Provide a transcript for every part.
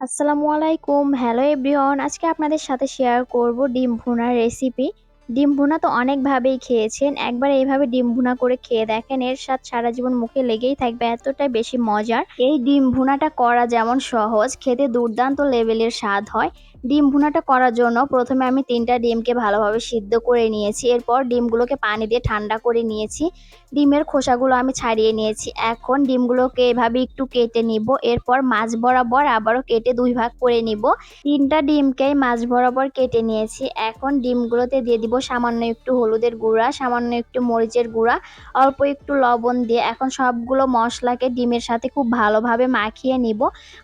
আসসালামু আলাইকুম। Hello everyone আজকে আপনাদের সাথে শেয়ার করব ডিম ভুনার রেসিপি ডিম ভুনা তো অনেকভাবেই খেয়েছেন, একবার এইভাবে ডিম ভুনা করে খেয়ে দেখেন, এর স্বাদ সারা জীবন মুখে লেগেই থাকবে, এতটাই বেশি মজার। এই ডিম ভুনাটা করা যেমন সহজ, খেতে দুর্দান্ত লেভেলের স্বাদ হয়। ডিম ভুনাটা করার জন্য প্রথমে আমি তিনটা ডিমকে ভালোভাবে সিদ্ধ করে নিয়েছি। এরপর ডিমগুলোকে পানি দিয়ে ঠান্ডা করে নিয়েছি। ডিমের খোসাগুলো আমি ছাড়িয়ে নিয়েছি। এখন ডিমগুলোকে এভাবে একটু কেটে নিব। এরপর মাছ বরাবর আবারও কেটে দুই ভাগ করে নিব। তিনটা ডিমকেই মাছ বরাবর কেটে নিয়েছি। এখন ডিমগুলোতে দিয়ে দিব সামান্য একটু হলুদের গুঁড়া, সামান্য একটু মরিচের গুঁড়া, অল্প একটু লবণ দিয়ে এখন সবগুলো মশলাকে ডিমের সাথে খুব ভালোভাবে মাখিয়ে নিব।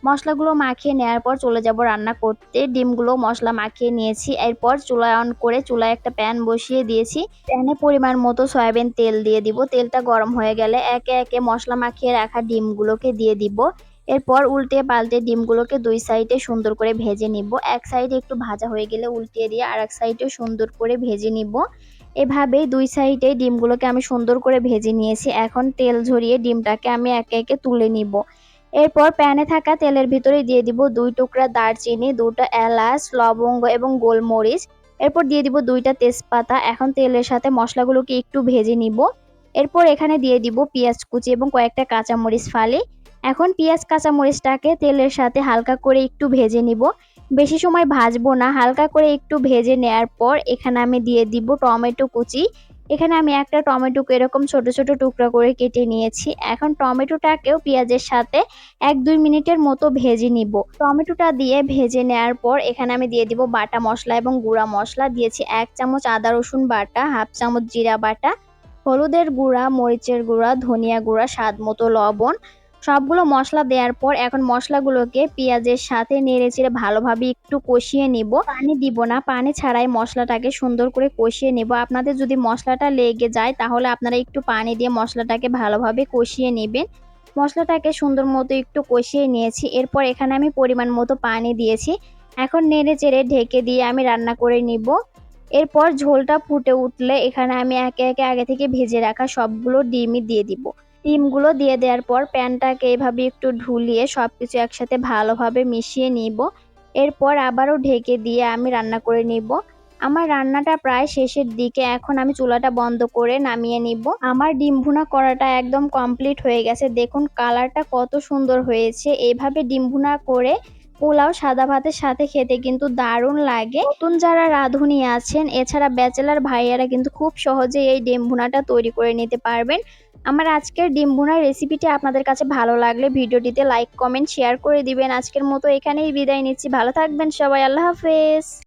মশলাগুলো মাখিয়ে নেওয়ার পর চলে যাব রান্না করতে। ডিমগুলো মশলা মাখিয়ে নিয়েছি। এরপর চুলায় অন করে চুলায় একটা প্যান বসিয়ে দিয়েছি। প্যানে পরিমাণ মতো সয়াবিন তেল দিয়ে দিব। তেলটা গরম হয়ে গেলে একে একে মশলা মাখিয়ে রাখা ডিমগুলোকে দিয়ে দিব। এরপর উল্টে পাল্টে ডিমগুলোকে দুই সাইডে সুন্দর করে ভেজে নিব। এক সাইডে একটু ভাজা হয়ে গেলে উল্টিয়ে দিয়ে আর এক সাইডে সুন্দর করে ভেজে নিব। এভাবেই দুই সাইডে ডিমগুলোকে আমি সুন্দর করে ভেজে নিয়েছি। এখন তেল ঝরিয়ে ডিমটাকে আমি একে একে তুলে নিব। এরপর প্যানে থাকা তেলের ভিতরে দিয়ে দিব দুই টুকরা দারচিনি, দুটো এলাচ, লবঙ্গ এবং গোলমরিচ। এরপর দিয়ে দিব দুইটা তেজপাতা। এখন তেলের সাথে মশলাগুলোকে একটু ভেজে নিব। এরপর এখানে দিয়ে দিব পেঁয়াজ কুচি এবং কয়েকটা কাঁচামরিচ ফালি। এখন পেঁয়াজ, কাঁচামরিচটাকে তেলের সাথে হালকা করে একটু ভেজে নিব। বেশি সময় ভাজবো না। হালকা করে একটু ভেজে নেয়ার পর এখানে আমি দিয়ে দিব টমেটো কুচি। এখানে আমি একটা টমেটোকে এরকম ছোট ছোট টুকরা করে কেটে নিয়েছি। এখন টমেটোটাকেও পেঁয়াজের সাথে এক দুই মিনিটের মতো ভেজে নিব। টমেটোটা দিয়ে ভেজে নেওয়ার পর এখানে আমি দিয়ে দিব বাটা মশলা এবং গুঁড়া মশলা। দিয়েছি এক চামচ আদা, রসুন বাটা, হাফ চামচ জিরা বাটা, হলুদের গুঁড়া, মরিচের গুঁড়া, ধনিয়া গুঁড়া স্বাদ মতো লবণ সবগুলো মশলা দেওয়ার পর এখন মশলাগুলোকে পেঁয়াজের সাথে নেড়ে চেড়ে ভালোভাবে একটু কষিয়ে নিব। পানি দিব না, পানি ছাড়াই মশলাটাকে সুন্দর করে কষিয়ে নেব। আপনাদের যদি মশলাটা লেগে যায় তাহলে আপনারা একটু পানি দিয়ে মশলাটাকে ভালোভাবে কষিয়ে নেবেন। মশলাটাকে সুন্দর মতো একটু কষিয়ে নিয়েছি। এরপর এখানে আমি পরিমাণ মতো পানি দিয়েছি। এখন নেড়ে চেড়ে ঢেকে দিয়ে আমি রান্না করে নিব। এরপর ঝোলটা ফুটে উঠলে এখানে আমি একে একে আগে থেকে ভেজে রাখা সবগুলো ডিমই দিয়ে দিব। ডিমগুলো দিয়ে দেওয়ার পর প্যানটাকে এভাবে একটু ঢুলিয়ে সব কিছু একসাথে ভালোভাবে মিশিয়ে নিব। এরপর আবারও ঢেকে দিয়ে আমি রান্না করে নিব। আমার রান্নাটা প্রায় শেষের দিকে, এখন আমি চুলাটা বন্ধ করে নামিয়ে নিব। আমার ডিম ভুনা করাটা একদম কমপ্লিট হয়ে গেছে। দেখুন, কালারটা কত সুন্দর হয়েছে। এভাবে ডিম ভুনা করে পোলাও, সাদা ভাতের সাথে খেতে কিন্তু দারুণ লাগে। নতুন যারা রাঁধুনি আছেন, এছাড়া ব্যাচেলার ভাইয়ারা কিন্তু খুব সহজে এই ডিম ভুনাটা তৈরি করে নিতে পারবেন। আমার আজকের ডিম ভুনার রেসিপিটি আপনাদের কাছে ভালো লাগলে ভিডিওটিতে লাইক কমেন্ট শেয়ার করে দিবেন। আজকের মতো এখানেই বিদায় নিচ্ছি। ভালো থাকবেন সবাই। আল্লাহ হাফেজ।